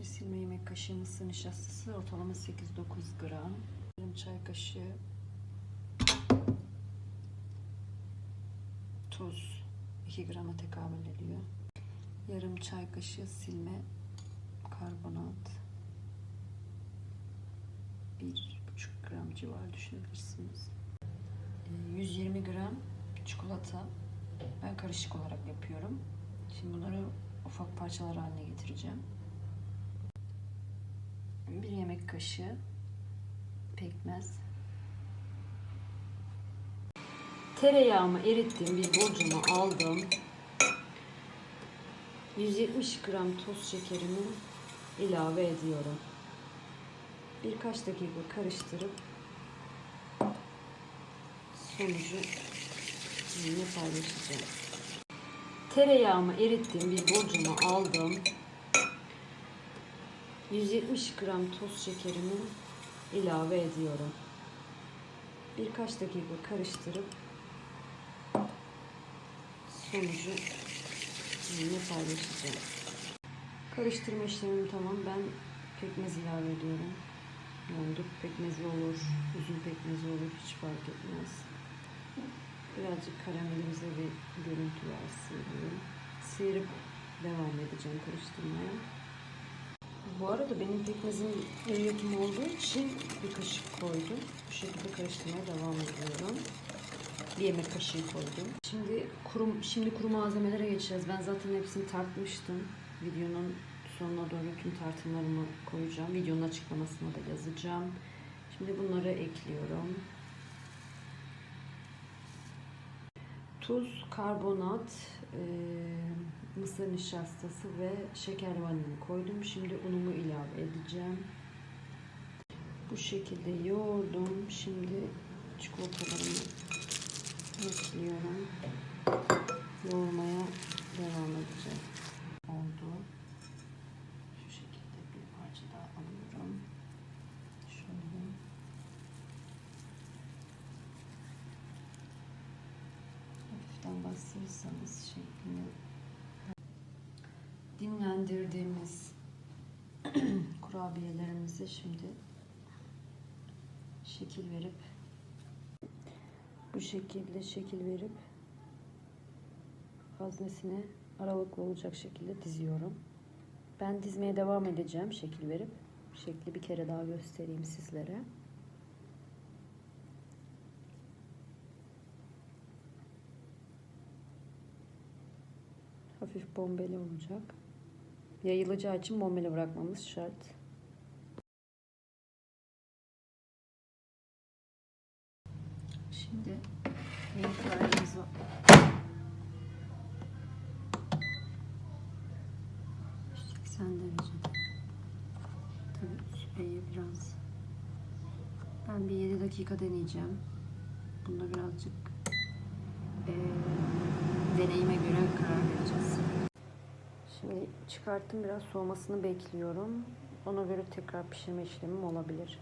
Bir silme yemek kaşığı mısır nişastası ortalama 8-9 gram. Yarım çay kaşığı tuz 2 grama tekabül ediyor. Yarım çay kaşığı silme karbonat 1,5 gram civarı düşünebilirsiniz. Ee, 120 gram çikolata ben karışık olarak yapıyorum. Şimdi bunları ufak parçalar haline getireceğim. Bir yemek kaşığı pekmez. Tereyağımı erittim, bir borcama aldım. 170 gram toz şekerimi ilave ediyorum. Birkaç dakika karıştırıp sonucu sizinle paylaşacağım. Tereyağımı erittim, bir borcama aldım. 170 gram toz şekerimi ilave ediyorum. Birkaç dakika karıştırıp sonucu sizinle paylaşacağım. Karıştırma işlemim tamam. Ben pekmez ilave ediyorum. Dut pekmezi olur, üzüm pekmezi olur hiç fark etmez. Birazcık karamelize bir görüntü versin diye. Sıyırıp devam edeceğim karıştırmaya. Bu arada benim pekmezim yapımı olduğu için bir kaşık koydum. Bu şekilde karıştırmaya devam ediyorum. Bir yemek kaşığı koydum. Şimdi kuru, şimdi kuru malzemelere geçeceğiz. Ben zaten hepsini tartmıştım. Videonun sonuna doğru tüm tartımlarımı koyacağım. Videonun açıklamasına da yazacağım. Şimdi bunları ekliyorum. Tuz, karbonat, e, mısır nişastası ve şeker vanilini koydum. Şimdi unumu ilave edeceğim. Bu şekilde yoğurdum. Şimdi çikolatalarımı ekliyorum. Yoğurmaya devam edeceğim. Oldu. Şu şekilde bir parça daha alıyorum. Şöyle. Bastırırsanız şeklini dinlendirdiğimiz kurabiyelerimize şimdi şekil verip bu şekilde şekil verip haznesine aralıklı olacak şekilde diziyorum. Ben dizmeye devam edeceğim şekil verip. Şekli bir kere daha göstereyim sizlere. Hafif bombeli olacak. Yayılacağı için bombeli bırakmamız şart. Şimdi renklerimizi 180 derecede. Tabii biraz ben bir 7 dakika deneyeceğim. Bunda birazcık eee deneyime göre karar vereceğiz. Şimdi çıkarttım biraz soğumasını bekliyorum. Ona göre tekrar pişirme işlemim olabilir.